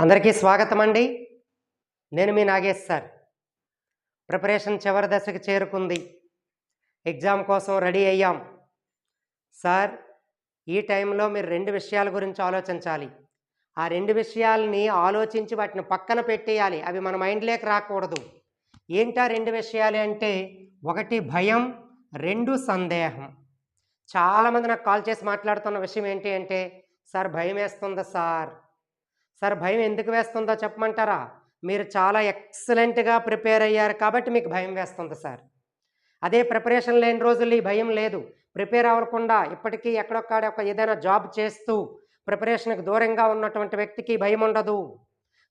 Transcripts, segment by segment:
అందరికీ స్వాగతం అండి నేను మీ నాగేష్ సార్. ప్రిపరేషన్ చివరి దశకు చేరుకుంది. ఎగ్జామ్ కోసం రెడీ అయ్యాం. సార్ ఈ టైంలో మీరు రెండు విషయాల గురించి ఆలోచించాలి. ఆ రెండు విషయాల్ని ఆలోచించి వాటిని పక్కన పెట్టేయాలి. అవి మన మైండ్లోకి రాకూడదు. ఏంటా రెండు విషయాలు అంటే ఒకటి భయం రెండు సందేహం. చాలామంది నాకు కాల్ చేసి మాట్లాడుతున్న విషయం ఏంటి అంటే సార్ భయం వేస్తుందా సార్? సార్ భయం ఎందుకు వేస్తుందో చెప్పమంటారా? మీరు చాలా ఎక్సలెంట్గా ప్రిపేర్ అయ్యారు కాబట్టి మీకు భయం వేస్తుంది సార్. అదే ప్రిపరేషన్ లేని రోజులు ఈ భయం లేదు. ప్రిపేర్ అవ్వకుండా ఇప్పటికీ ఎక్కడొక్కడ ఒక ఏదైనా జాబ్ చేస్తూ ప్రిపరేషన్కి దూరంగా ఉన్నటువంటి వ్యక్తికి భయం ఉండదు.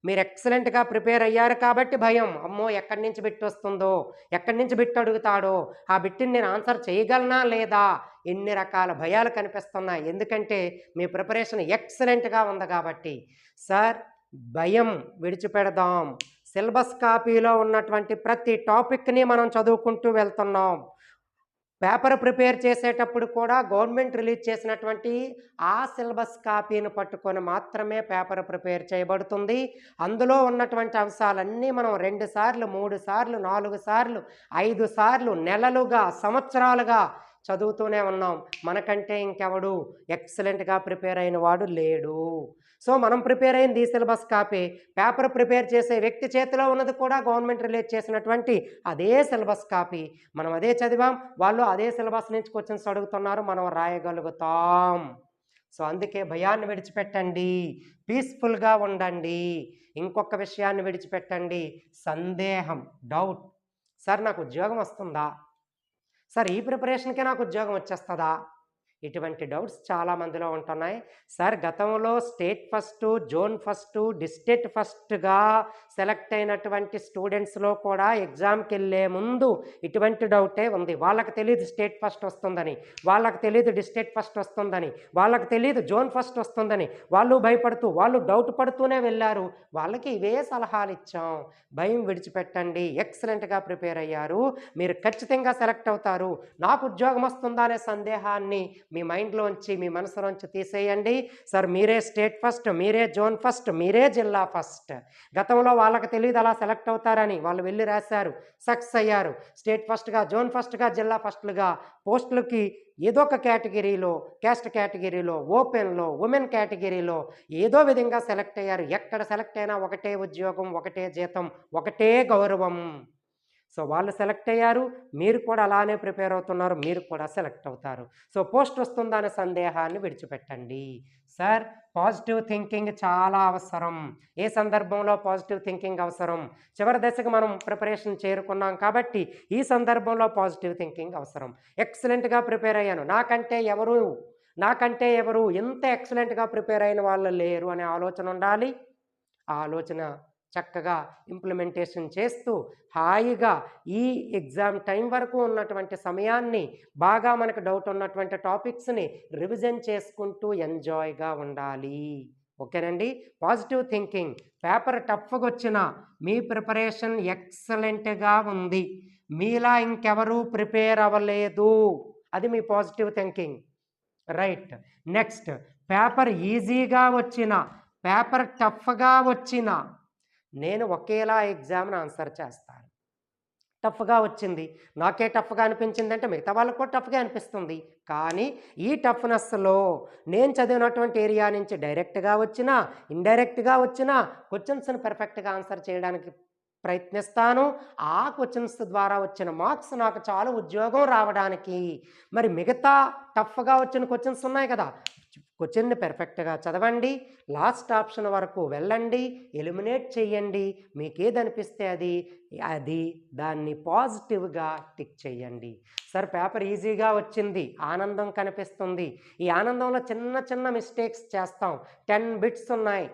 మీరు ఎక్సలెంట్గా ప్రిపేర్ అయ్యారు కాబట్టి భయం. అమ్మో! ఎక్కడి నుంచి బిట్ వస్తుందో? ఎక్కడి నుంచి బిట్ అడుగుతాడో? ఆ బిట్టిని నేను ఆన్సర్ చేయగలనా లేదా? ఎన్ని రకాల భయాలు కనిపిస్తున్నాయి? ఎందుకంటే మీ ప్రిపరేషన్ ఎక్సలెంట్గా ఉంది కాబట్టి. సార్ భయం విడిచిపెడదాం. సిలబస్ కాపీలో ఉన్నటువంటి ప్రతి టాపిక్ని మనం చదువుకుంటూ వెళ్తున్నాం. పేపర్ ప్రిపేర్ చేసేటప్పుడు కూడా గవర్నమెంట్ రిలీజ్ చేసినటువంటి ఆ సిలబస్ కాపీని పట్టుకొని మాత్రమే పేపర్ ప్రిపేర్ చేయబడుతుంది. అందులో ఉన్నటువంటి అంశాలన్నీ మనం రెండు సార్లు మూడు సార్లు నాలుగు సార్లు ఐదు సార్లు నెలలుగా సంవత్సరాలుగా చదువుతూనే ఉన్నాం. మనకంటే ఇంకెవడు ఎక్సలెంట్గా ప్రిపేర్ అయిన వాడు లేడు. సో మనం ప్రిపేర్ అయింది ఈ సిలబస్ కాపీ. పేపర్ ప్రిపేర్ చేసే వ్యక్తి చేతిలో ఉన్నది కూడా గవర్నమెంట్ రిలీజ్ చేసినటువంటి అదే సిలబస్ కాపీ. మనం అదే చదివాం వాళ్ళు అదే సిలబస్ నుంచి క్వశ్చన్స్ అడుగుతున్నారు మనం రాయగలుగుతాం. సో అందుకే భయాన్ని విడిచిపెట్టండి. పీస్ఫుల్గా ఉండండి. ఇంకొక విషయాన్ని విడిచిపెట్టండి. సందేహం డౌట్. సార్ నాకు ఉద్యోగం వస్తుందా? సార్ ఈ ప్రిపరేషన్కే నాకు ఉద్యోగం వచ్చేస్తుందా? ఇటువంటి డౌట్స్ చాలా మందిలో ఉంటున్నాయి. సార్ గతంలో state first zone first district ఫస్ట్గా సెలెక్ట్ అయినటువంటి స్టూడెంట్స్లో కూడా ఎగ్జామ్కి వెళ్ళే ముందు ఇటువంటి డౌటే ఉంది. వాళ్ళకి తెలియదు స్టేట్ ఫస్ట్ వస్తుందని. వాళ్ళకి తెలియదు డిస్ట్రిక్ట్ ఫస్ట్ వస్తుందని. వాళ్ళకి తెలియదు జోన్ ఫస్ట్ వస్తుందని. వాళ్ళు భయపడుతూ వాళ్ళు డౌట్ పడుతూనే వెళ్ళారు. వాళ్ళకి ఇవే సలహాలు ఇచ్చాం. భయం విడిచిపెట్టండి. ఎక్సలెంట్గా ప్రిపేర్ అయ్యారు. మీరు ఖచ్చితంగా సెలెక్ట్ అవుతారు. నాకు ఉద్యోగం వస్తుందా అనే సందేహాన్ని మీ మైండ్లోంచి మీ మనసులోంచి తీసేయండి. సార్ మీరే స్టేట్ ఫస్ట్ మీరే జోన్ ఫస్ట్ మీరే జిల్లా ఫస్ట్. గతంలో వాళ్ళకి తెలియదు అలా సెలెక్ట్ అవుతారని. వాళ్ళు వెళ్ళి రాశారు సక్సెస్ అయ్యారు. స్టేట్ ఫస్ట్గా జోన్ ఫస్ట్గా జిల్లా ఫస్ట్లుగా పోస్టులకి ఏదో ఒక కేటగిరీలో క్యాస్ట్ కేటగిరీలో ఓపెన్లో ఉమెన్ కేటగిరీలో ఏదో విధంగా సెలెక్ట్ అయ్యారు. ఎక్కడ సెలెక్ట్ అయినా ఒకటే ఉద్యోగం ఒకటే జీతం ఒకటే గౌరవం. సో వాళ్ళు సెలెక్ట్ అయ్యారు. మీరు కూడా అలానే ప్రిపేర్ అవుతున్నారు. మీరు కూడా సెలెక్ట్ అవుతారు. సో పోస్ట్ వస్తుందా అనే సందేహాన్ని విడిచిపెట్టండి. సార్ పాజిటివ్ థింకింగ్ చాలా అవసరం. ఏ సందర్భంలో పాజిటివ్ థింకింగ్ అవసరం? చివరి దశకు మనం ప్రిపరేషన్ చేరుకున్నాం కాబట్టి ఈ సందర్భంలో పాజిటివ్ థింకింగ్ అవసరం. ఎక్సలెంట్గా ప్రిపేర్ అయ్యాను. నాకంటే ఎవరు? నాకంటే ఎవరు? ఎంత ఎక్సలెంట్గా ప్రిపేర్ అయిన వాళ్ళు లేరు అనే ఆలోచన ఉండాలి. ఆ ఆలోచన చక్కగా ఇంప్లిమెంటేషన్ చేస్తూ హాయిగా ఈ ఎగ్జామ్ టైం వరకు ఉన్నటువంటి సమయాన్ని బాగా మనకు డౌట్ ఉన్నటువంటి టాపిక్స్ని రివిజన్ చేసుకుంటూ ఎంజాయ్గా ఉండాలి. ఓకేనండి? పాజిటివ్ థింకింగ్ పేపర్ టఫ్గా వచ్చిన మీ ప్రిపరేషన్ ఎక్సలెంట్గా ఉంది. మీలా ఇంకెవరూ ప్రిపేర్ అవ్వలేదు. అది మీ positive thinking right next paper ఈజీగా వచ్చిన పేపర్ టఫ్గా వచ్చిన నేను ఒకేలా ఎగ్జామ్ని ఆన్సర్ చేస్తాను. టఫ్గా వచ్చింది. నాకే టఫ్గా అనిపించింది అంటే మిగతా వాళ్ళకు కూడా టఫ్గా అనిపిస్తుంది. కానీ ఈ టఫ్నెస్లో నేను చదివినటువంటి ఏరియా నుంచి డైరెక్ట్గా వచ్చినా ఇండైరెక్ట్గా వచ్చినా క్వశ్చన్స్ని పర్ఫెక్ట్గా ఆన్సర్ చేయడానికి ప్రయత్నిస్తాను. ఆ క్వశ్చన్స్ ద్వారా వచ్చిన మార్క్స్ నాకు చాలు ఉద్యోగం రావడానికి. మరి మిగతా టఫ్గా వచ్చిన క్వశ్చన్స్ ఉన్నాయి కదా. క్వశ్చన్ని పెర్ఫెక్ట్గా చదవండి. లాస్ట్ ఆప్షన్ వరకు వెళ్ళండి. ఎలిమినేట్ చేయండి మీకేదనిపిస్తే అనిపిస్తే అది అది దాన్ని పాజిటివ్గా టిక్ చేయండి సార్ పేపర్ ఈజీగా వచ్చింది. ఆనందం కనిపిస్తుంది. ఈ ఆనందంలో చిన్న చిన్న మిస్టేక్స్ చేస్తాం. టెన్ బిట్స్ ఉన్నాయి.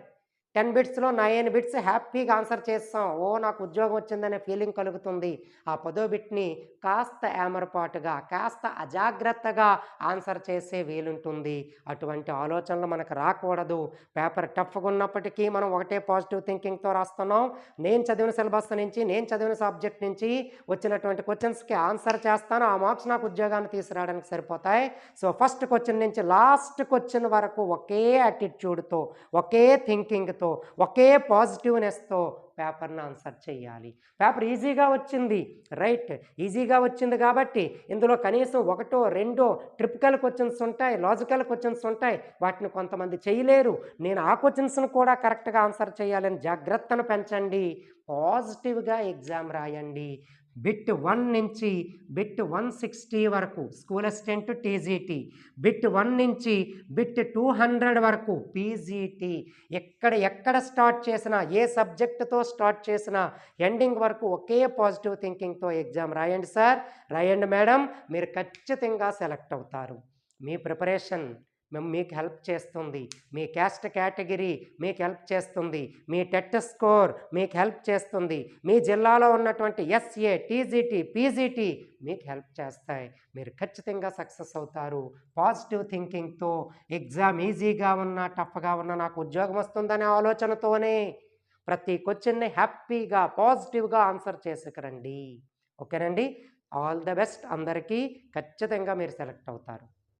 టెన్ బిట్స్లో నైన్ బిట్స్ హ్యాపీగా ఆన్సర్ చేస్తాం. ఓ నాకు ఉద్యోగం వచ్చిందనే ఫీలింగ్ కలుగుతుంది. ఆ పదో బిట్ని కాస్త ఏమరపాటుగా కాస్త అజాగ్రత్తగా ఆన్సర్ చేసే వీలుంటుంది. అటువంటి ఆలోచనలు మనకు రాకూడదు. పేపర్ టఫ్గా ఉన్నప్పటికీ మనం ఒకటే పాజిటివ్ థింకింగ్తో రాస్తున్నాం. నేను చదివిన సిలబస్ నుంచి నేను చదివిన సబ్జెక్ట్ నుంచి వచ్చినటువంటి క్వశ్చన్స్కి ఆన్సర్ చేస్తాను. ఆ మార్క్స్ నాకు ఉద్యోగాన్ని తీసుకురావడానికి సరిపోతాయి. సో ఫస్ట్ క్వశ్చన్ నుంచి లాస్ట్ క్వశ్చన్ వరకు ఒకే యాటిట్యూడ్తో ఒకే థింకింగ్తో ఆన్సర్తో ఒకే పాజిటివ్నెస్తో పేపర్ని ఆన్సర్ చేయాలి పేపర్ ఈజీగా వచ్చింది రైట్. ఈజీగా వచ్చింది కాబట్టి ఇందులో కనీసం ఒకటో రెండో ట్రిపికల్ క్వశ్చన్స్ ఉంటాయి లాజికల్ క్వశ్చన్స్ ఉంటాయి. వాటిని కొంతమంది చేయలేరు. నేను ఆ క్వశ్చన్స్ను కూడా కరెక్ట్గా ఆన్సర్ చేయాలని జాగ్రత్తను పెంచండి. పాజిటివ్గా ఎగ్జామ్ రాయండి. బిట్ వన్ నుంచి బిట్ వన్ సిక్స్టీ వరకు school assistant TGT. Bit one నుంచి బిట్ టూ హండ్రెడ్ వరకు పీజీటీ. ఎక్కడ ఎక్కడ స్టార్ట్ చేసినా ఏ సబ్జెక్టుతో స్టార్ట్ చేసినా ఎండింగ్ వరకు ఒకే పాజిటివ్ థింకింగ్తో ఎగ్జామ్ రాయండి సార్. రాయండి మేడం మీరు ఖచ్చితంగా సెలెక్ట్ అవుతారు. మీ ప్రిపరేషన్ మేము మీకు హెల్ప్ చేస్తుంది. మీ క్యాస్ట్ కేటగిరీ మీకు హెల్ప్ చేస్తుంది. మీ టెట్ స్కోర్ మీకు హెల్ప్ చేస్తుంది. మీ జిల్లాలో ఉన్నటువంటి ఎస్ఏ టీజీటీ పీజీటీ మీకు హెల్ప్ చేస్తాయి. మీరు ఖచ్చితంగా సక్సెస్ అవుతారు. పాజిటివ్ థింకింగ్తో ఎగ్జామ్ ఈజీగా ఉన్నా టఫ్గా ఉన్నా నాకు ఉద్యోగం వస్తుందనే ఆలోచనతోనే ప్రతి క్వశ్చన్ని హ్యాపీగా పాజిటివ్గా ఆన్సర్ చేసుకురండి. ఓకేనండి? ఆల్ ద బెస్ట్ అందరికీ. ఖచ్చితంగా మీరు సెలెక్ట్ అవుతారు.